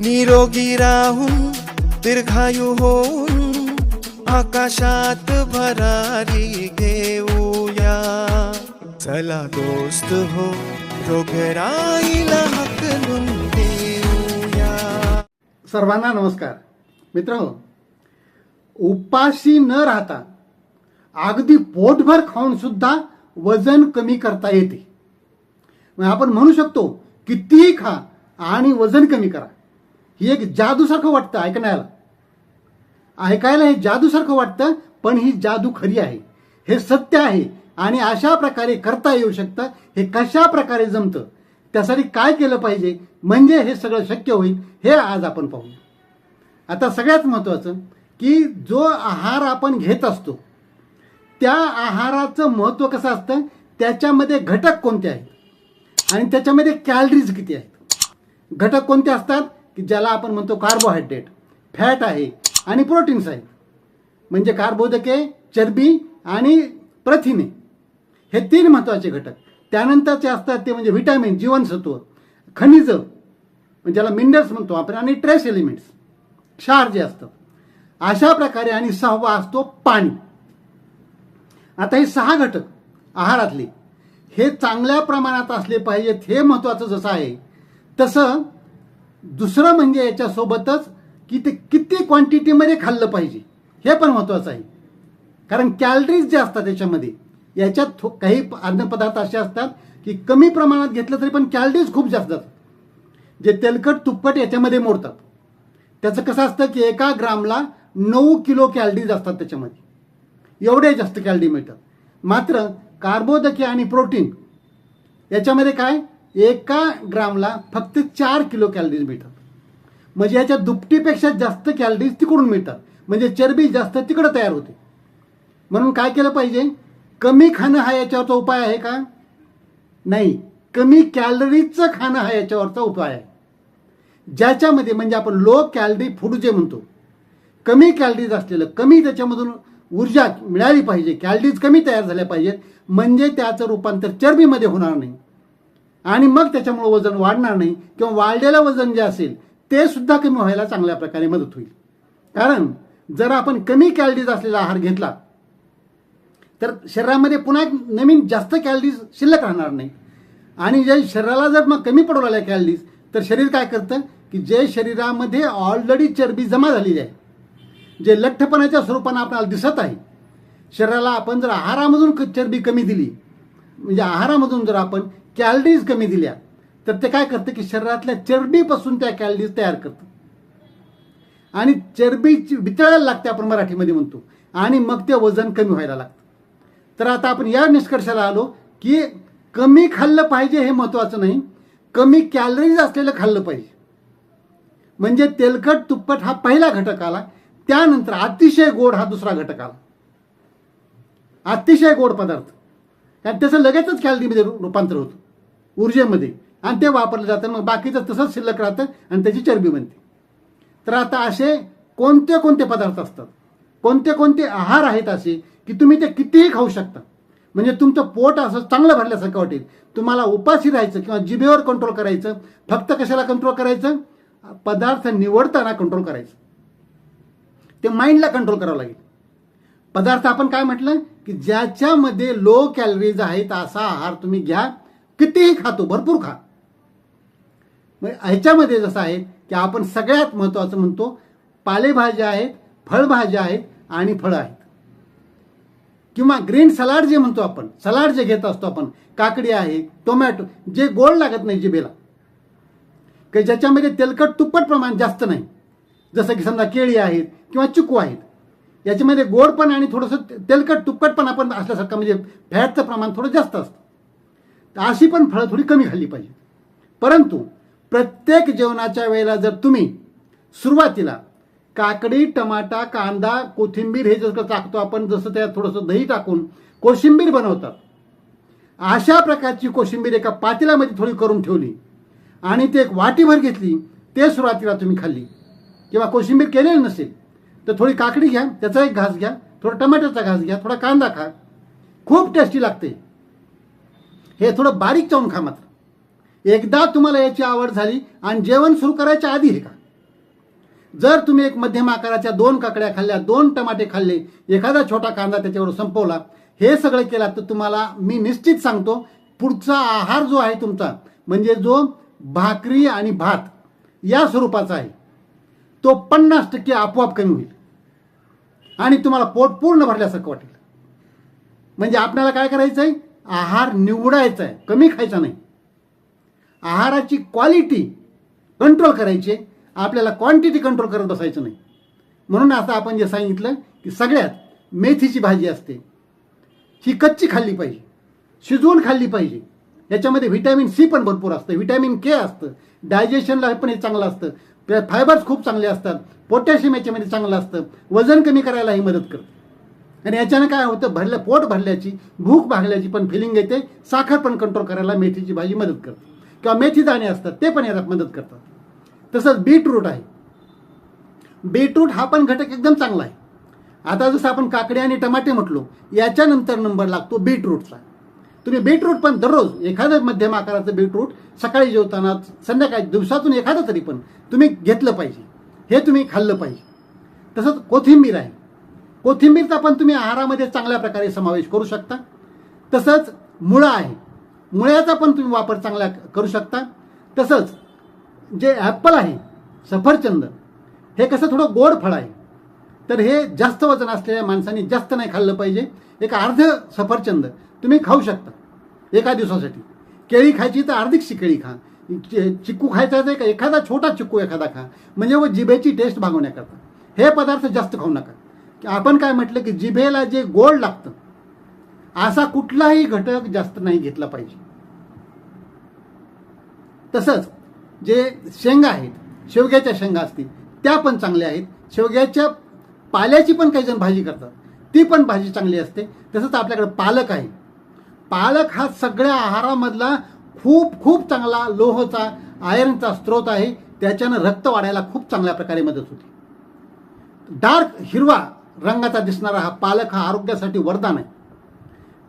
निरोगी राहून दीर्घायू होऊन आकाशात भरारी घेऊया. चला दोस्त हो रोगराईला हकलून देऊया सर्वांना नमस्कार. मित्र हो, उपाशी न राहता अगदी पोटभर खाऊन सुद्धा वजन कमी करता येते. मग आपण म्हणू शकतो कितीही खा आणि वजन कमी करा. ही एक जादूसारखं वाटतं ऐकण्याला. ऐकायला हे जादूसारखं वाटतं पण ही जादू खरी आहे. हे सत्य आहे आणि अशा प्रकारे करता येऊ शकतं हे कशा प्रकारे जमतं त्यासाठी काय केलं पाहिजे म्हणजे हे सगळं शक्य होईल हे आज आपण पाहू आता सगळ्यात महत्त्वाचं की जो आहार आपण घेत असतो त्या आहाराचं महत्त्व कसं असतं त्याच्यामध्ये घटक कोणते आहेत? आणि त्याच्यामध्ये कॅलरीज किती आहेत? घटक कोणते असतात? की ज्याला आपण म्हणतो कार्बोहायड्रेट फॅट आहे आणि प्रोटीन्स आहे. म्हणजे कार्बोदके चरबी आणि प्रथिने. हे तीन महत्त्वाचे घटक. त्यानंतरचे असतात ते म्हणजे व्हिटॅमिन जीवनसत्व खनिजं. म्हणजे ज्याला मिनरल्स म्हणतो आपण आणि ट्रेस एलिमेंट्स क्षार जे असतं. अशा प्रकारे आणि सहावा असतो पाणी. आता हे सहा घटक आहारातले. हे चांगल्या प्रमाणात असले पाहिजेत हे महत्त्वाचं जसं आहे तसं दुसरं म्हणजे याच्यासोबतच की ते किती क्वांटिटीमध्ये खाल्लं पाहिजे. हे पण महत्त्वाचं आहे. कारण कॅलरीज जे असतात त्याच्यामध्ये याच्यात थो काही अन्नपदार्थ असे असतात की कमी प्रमाणात घेतलं तरी पण कॅलरीज खूप जास्त असतात जे तेलकट तुपकट याच्यामध्ये मोडतात. त्याचं कसं असतं की एका ग्रामला नऊ किलो कॅलरीज असतात त्याच्यामध्ये. एवढे जास्त कॅलरी मिळतात. मात्र कार्बोदके आणि प्रोटीन याच्यामध्ये काय? एका ग्रामला फक्त चार किलो कॅलरीज मिळतात. म्हणजे याच्या दुपटीपेक्षा जास्त कॅलरीज तिकडून मिळतात. म्हणजे चरबी जास्त तिकडं तयार होते. म्हणून काय केलं पाहिजे? कमी खाणं हा याच्यावरचा उपाय आहे का? नाही. कमी कॅलरीजचं खाणं हा याच्यावरचा उपाय आहे. ज्याच्यामध्ये म्हणजे आपण लो कॅलरी फूड जे म्हणतो कमी कॅलरीज असलेलं कमी त्याच्यामधून ऊर्जा मिळाली पाहिजे कॅलरीज कमी तयार झाल्या पाहिजेत म्हणजे त्याचं रूपांतर चरबीमध्ये होणार नाही. आणि मग त्याच्यामुळे वजन वाढणार नाही किंवा वाढलेलं वजन जे असेल ते सुद्धा कमी व्हायला चांगल्या प्रकारे मदत होईल. कारण जर आपण कमी कॅलरीज असलेला आहार घेतला तर शरीरामध्ये पुन्हा एक नवीन जास्त कॅलरीज शिल्लक राहणार नाही. आणि जे शरीराला जर मग कमी पडू लागल्या कॅलरीज तर शरीर काय करतं? की जे शरीरामध्ये ऑलरेडी चरबी जमा झालेली आहे जे लठ्ठपणाच्या स्वरूपानं आपल्याला दिसत आहे शरीराला आपण जर आहारामधून क- चरबी कमी दिली म्हणजे आहारामधून जर आपण कॅलरीज कमी दिल्या तर ते काय करतं की शरीरातल्या चरबीपासून त्या कॅलरीज तयार करतं. आणि चरबीची वितळायला लागते आपण मराठीमध्ये म्हणतो आणि मग ते वजन कमी व्हायला लागतं. तर आता आपण या निष्कर्षाला आलो की कमी खाल्लं पाहिजे हे महत्त्वाचं नाही कमी कॅलरीज असलेलं खाल्लं पाहिजे. म्हणजे तेलकट तुप्पट हा पहिला घटक आला त्यानंतर अतिशय गोड हा दुसरा घटक आला. अतिशय गोड पदार्थ. कारण त्याचं लगेचच कॅलरीमध्ये रूपांतर होतं. ऊर्जेमध्ये. आणि ते वापरलं जातं मग बाकीचं तसंच शिल्लक राहतं आणि त्याची चरबी बनते. तर आता असे कोणते कोणते पदार्थ असतात? कोणते कोणते आहार आहेत असे की तुम्ही ते कितीही खाऊ शकता? म्हणजे तुमचं पोट असं चांगलं भरल्यासारखं वाटेल. तुम्हाला उपाशी राहायचं किंवा जिभेवर कंट्रोल करायचं फक्त कशाला कंट्रोल करायचं? पदार्थ निवडताना कंट्रोल करायचं. ते माइंडला कंट्रोल करावं लागेल. पदार्थ आपण काय म्हटलं? की ज्याच्यामध्ये लो कॅलरीज आहेत असा आहार तुम्ही घ्या. कितीही खातो भरपूर खा. मग ह्याच्यामध्ये जसं आहे की आपण सगळ्यात महत्त्वाचं म्हणतो पालेभाज्या आहेत फळभाज्या आहेत आणि फळं आहेत. किंवा ग्रीन सलाड जे म्हणतो आपण सलाड जे घेत असतो आपण काकडी आहे टोमॅटो जे गोड लागत नाही जिबेला की ज्याच्यामध्ये तेलकट तुप्पट प्रमाण जास्त नाही. जसं की समजा केळी आहेत किंवा चिकू आहेत याच्यामध्ये गोड पण आणि थोडंसं तेलकट तेलकट तुप्पटपण आपण असल्यासारखं म्हणजे फॅटचं प्रमाण थोडं जास्त असतं. अशी पण फळं थोडी कमी खाल्ली पाहिजे परंतु प्रत्येक जेवणाच्या वेळेला जर तुम्ही सुरुवातीला काकडी टमाटा कांदा कोथिंबीर हे जसं टाकतो आपण जसं त्यात थोडंसं दही टाकून कोशिंबीर बनवतात. अशा प्रकारची कोशिंबीर एका पातेल्यामध्ये थोडी करून ठेवली आणि ते एक वाटीभर घेतली ते सुरुवातीला तुम्ही खाल्ली. किंवा कोशिंबीर केलेली नसेल तर थोडी काकडी घ्या त्याचा एक घास घ्या थोडा टमाट्याचा घास घ्या थोडा कांदा खा. खूप टेस्टी लागते. हे थोडं बारीक चावून खा मात्र. एकदा तुम्हाला याची आवड झाली आणि जेवण सुरू करायच्या आधी हे का जर तुम्ही एक मध्यम आकाराच्या दोन काकड्या खाल्ल्या दोन टमाटे खाल्ले एखादा छोटा कांदा त्याच्यावर संपवला हे सगळं केला तर तुम्हाला मी निश्चित सांगतो पुढचा आहार जो आहे तुमचा म्हणजे जो भाकरी आणि भात या स्वरूपाचा आहे तो पन्नास टक्के आपोआप कमी होईल. आणि तुम्हाला पोट पूर्ण भरल्यासारखं वाटेल. म्हणजे आपल्याला काय करायचं आहे आहार निवडायचा आहे कमी खायचा नाही. आहाराची क्वालिटी कंट्रोल करायची आहे. आपल्याला क्वांटिटी कंट्रोल करत बसायचं नाही. म्हणून आता आपण जे सांगितलं की सगळ्यात मेथीची भाजी असते. ही कच्ची खाल्ली पाहिजे शिजवून खाल्ली पाहिजे. याच्यामध्ये व्हिटॅमिन सी पण भरपूर असतं व्हिटॅमिन के असतं डायजेशनला पण हे चांगलं असतं. फायबर्स खूप चांगले असतात पोटॅशियम याच्यामध्ये चांगलं असतं. वजन कमी करायला ही मदत करतं. आणि याच्यानं काय होतं? भरल्या पोट भरल्याची भूक भागल्याची पण फिलिंग येते. साखर पण कंट्रोल करायला मेथीची भाजी मदत करते. किंवा मेथी दाणे असतात ते पण याला मदत करतात. तसंच बीटरूट आहे. बीटरूट हा पण घटक एकदम चांगला आहे. आता जसं आपण काकडे आणि टमाटे म्हटलो याच्यानंतर नंबर लागतो बीटरूटचा तुम्ही बीटरूट पण दररोज एखादं मध्यम आकाराचं बीटरूट सकाळी जेवताना संध्याकाळी दिवसातून एखादं तरी पण तुम्ही घेतलं पाहिजे. हे तुम्ही खाल्लं पाहिजे. तसंच कोथिंबीर आहे. कोथिंबीरचा पण तुम्ही आहारामध्ये चांगल्या प्रकारे समावेश करू शकता. तसंच मुळा आहे. मुळ्याचा पण तुम्ही वापर चांगला करू शकता. तसंच जे ॲपल आहे सफरचंद हे कसं थोडं गोड फळ आहे. तर हे जास्त वजन असलेल्या माणसांनी जास्त नाही खाल्लं पाहिजे. एक अर्ध सफरचंद तुम्ही खाऊ शकता एका दिवसासाठी. केळी खायची तर अर्धिक केळी खा. चिक्कू खायचा तर एखादा छोटा चिक्कू एखादा खा. म्हणजे व जिभेची टेस्ट भागवण्याकरता. हे पदार्थ जास्त खाऊ नका. की आपण काय म्हटलं की जिभेला जे गोड लागतं असा कुठलाही घटक जास्त नाही घेतला पाहिजे. तसंच जे शेंगा आहेत शेवग्याच्या शेंगा असतील त्या पण चांगल्या आहेत. शेवग्याच्या पाल्याची पण काही जण भाजी करतात. ती पण भाजी चांगली असते. तसंच आपल्याकडे पालक आहे. पालक हा सगळ्या आहारामधला खूप खूप चांगला लोहचा आयर्नचा स्रोत आहे. त्याच्यानं रक्त वाढायला खूप चांगल्या प्रकारे मदत होते. डार्क हिरवा रंगाचा दिसणारा हा पालक हा आरोग्यासाठी वरदान आहे.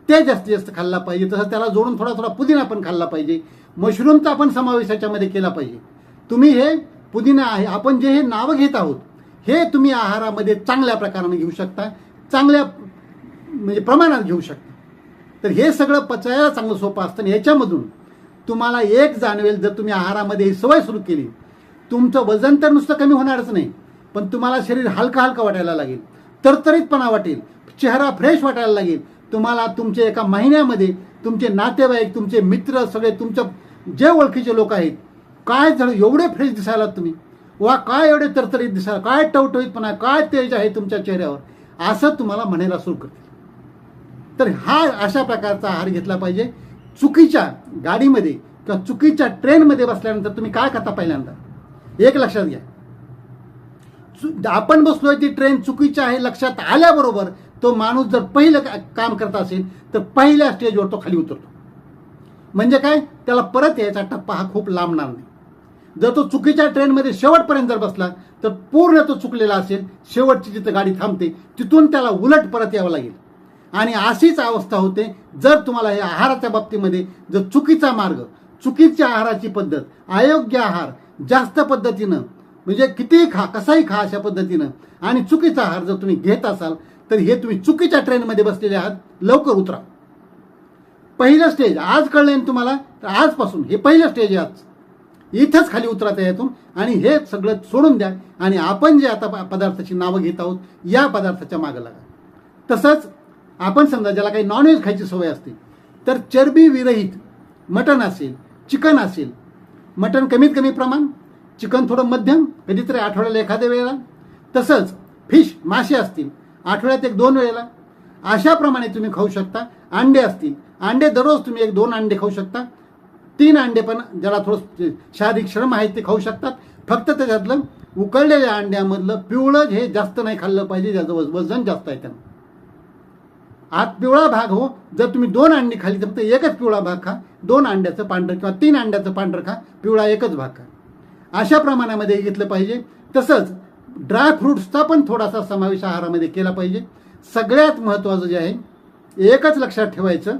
ते जास्तीत जास्त खाल्ला पाहिजे तसंच त्याला जोडून थोडा थोडा पुदिना पण खाल्ला पाहिजे. मशरूमचा आपण समावेश याच्यामध्ये केला पाहिजे. तुम्ही हे पुदिना आहे आपण जे हे नावं घेत आहोत हे तुम्ही आहारामध्ये चांगल्या प्रकाराने घेऊ शकता चांगल्या म्हणजे प्रमाणात घेऊ शकता. तर हे सगळं पचायला चांगलं सोपं असतं आणि याच्यामधून तुम्हाला एक जाणवेल जर तुम्ही आहारामध्ये ही सवय सुरू केली तुमचं वजन तर नुसतं कमी होणारच नाही पण तुम्हाला शरीर हलकं हलकं वाटायला लागेल. तरतरीतपणा वाटेल चेहरा फ्रेश वाटायला लागेल. तुम्हाला तुमचे एका महिन्यामध्ये तुमचे नातेवाईक तुमचे मित्र सगळे तुमच्या जे ओळखीचे लोक आहेत काय झालं एवढे फ्रेश दिसायला तुम्ही वा काय एवढे तरतरीत दिसायला काय टवटवीतपणा काय तेज आहे तुमच्या चेहऱ्यावर असं तुम्हाला म्हणायला सुरू करतील. तर हा अशा प्रकारचा आहार घेतला पाहिजे. चुकीच्या गाडीमध्ये किंवा चुकीच्या ट्रेनमध्ये बसल्यानंतर तुम्ही काय करता पहिल्यांदा? एक लक्षात घ्या. आपण बसलोय ती ट्रेन चुकीची आहे लक्षात आल्याबरोबर तो माणूस जर पहिलं का- काम करत असेल तर पहिल्या स्टेजवर तो खाली उतरतो. म्हणजे काय? त्याला परत यायचा टप्पा हा खूप लांबणार नाही. जर तो चुकीच्या ट्रेनमध्ये शेवटपर्यंत जर बसला तर पूर्ण तो चुकलेला असेल शेवटची जिथं गाडी थांबते तिथून त्याला उलट परत यावं लागेल. आणि अशीच अवस्था होते जर तुम्हाला या आहाराच्या बाबतीमध्ये जर चुकीचा मार्ग चुकीच्या आहाराची पद्धत अयोग्य आहार जास्त पद्धतीनं म्हणजे कितीही खा कसाही खा अशा पद्धतीनं. आणि चुकीचा आहार जर तुम्ही घेत असाल तर हे तुम्ही चुकीच्या ट्रेनमध्ये बसलेले आहात लवकर उतरा. पहिलं स्टेज आज कळलं ना तुम्हाला? तर आजपासून हे पहिलं स्टेज आहे आज. इथंच खाली उतरा यातून. आणि हे सगळं सोडून द्या. आणि आपण जे आता प- पदार्थाची नावं घेत आहोत या पदार्थाच्या मागं लागा. तसंच आपण समजा ज्याला काही नॉनव्हेज खायची सवय असते तर चरबी विरहित मटण असेल चिकन असेल मटण कमीत कमी प्रमाण चिकन थोडं मध्यम कधीतरी आठवड्याला एखाद्या वेळेला. तसंच फिश मासे असतील आठवड्यात एक दोन वेळेला. अशाप्रमाणे तुम्ही खाऊ शकता. अंडे असतील अंडे दररोज तुम्ही एक दोन अंडे खाऊ शकता. तीन अंडे पण ज्याला थोडं शारीरिक श्रम आहेत ते खाऊ शकतात. फक्त त्याच्यातलं उकळलेल्या अंड्यामधलं पिवळं हे जास्त नाही खाल्लं पाहिजे ज्याचं वज- वजन जास्त आहे त्यांना आत पिवळा भाग हो जर तुम्ही दोन अंडी खाली तर फक्त एकच पिवळा भाग खा. दोन अंड्याचं पांढरं किंवा तीन अंड्याचं पांढरं खा. पिवळा एकच भाग खा. अशा प्रमाणामध्ये घेतलं पाहिजे. तसंच ड्रायफ्रूट्सचा पण थोडासा समावेश आहारामध्ये केला पाहिजे. सगळ्यात महत्त्वाचं जे आहे एकच लक्षात ठेवायचं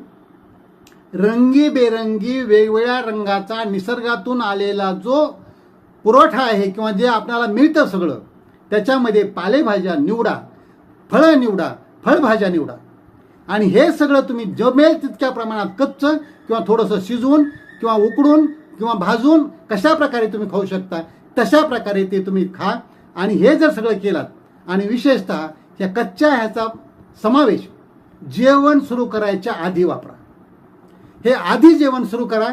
रंगीबेरंगी वेगवेगळ्या रंगाचा निसर्गातून आलेला जो पुरवठा आहे किंवा जे आपल्याला मिळतं सगळं त्याच्यामध्ये पालेभाज्या निवडा फळं निवडा फळभाज्या निवडा. आणि हे सगळं तुम्ही जमेल तितक्या प्रमाणात कच्चं किंवा थोडंसं शिजवून किंवा उकडून किंवा भाजून कशा प्रकारे तुम्ही खाऊ शकता तशा प्रकारे ते तुम्ही खा. आणि हे जर सगळं केलात आणि विशेषतः या कच्च्या ह्याचा समावेश जेवण सुरू करायच्या आधी वापरा. हे आधी जेवण सुरू करा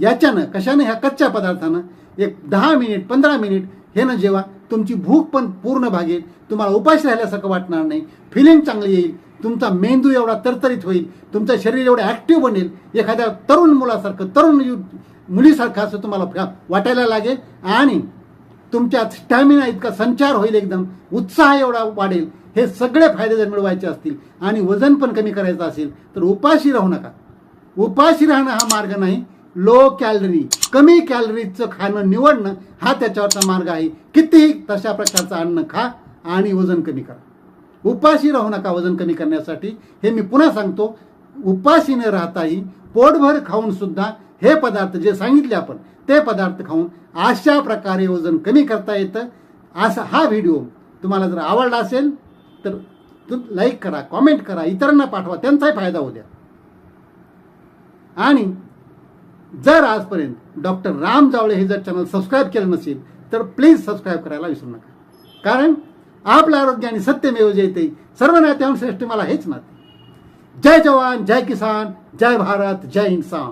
याच्यानं कशानं? ह्या कच्च्या पदार्थानं. एक दहा मिनिट पंधरा मिनिट हे न जेवा तुमची भूक पण पूर्ण भागेल. तुम्हाला उपाशी राहिल्यासारखं वाटणार नाही. फिलिंग चांगली येईल. तुमचा मेंदू एवढा तरतरीत होईल तुमचं शरीर एवढं ॲक्टिव्ह बनेल एखाद्या तरुण मुलासारखं तरुण यु- मुलीसारखं असं तुम्हाला वाटायला लागेल आणि तुमच्यात स्टॅमिना इतका संचार होईल एकदम उत्साह एवढा वाढेल हे सगळे फायदे जर मिळवायचे असतील आणि वजन पण कमी करायचं असेल तर उपाशी राहू नका. उपाशी राहणं हा मार्ग नाही लो कॅलरी कमी कॅलरीचं खाणं निवडणं हा त्याच्यावरचा मार्ग आहे. कितीही तशा प्रकारचं अन्न खा आणि वजन कमी करा. उपाशी राहू नका वजन कमी करण्यासाठी. हे मी पुन्हा सांगतो उपाशी न राहताही पोटभर खाऊन सुद्धा हे पदार्थ जे सांगितले आपण ते पदार्थ खाऊन अशा प्रकारे वजन कमी करता येतं. असा हा व्हिडिओ तुम्हाला जर आवडला असेल तर लाईक करा कॉमेंट करा इतरांना पाठवा त्यांचाही फायदा होऊ द्या. आणि जर आजपर्यंत डॉक्टर राम जावळे हे जर चॅनल सबस्क्राईब केलं नसेल तर प्लीज सबस्क्राईब करायला विसरू नका. कारण आपलं आरोग्य आणि सत्यमेव जयते सर्व नात्यांश्रेष्ठ मला हेच नाते जय जवान जय किसान जय भारत जय इन्सान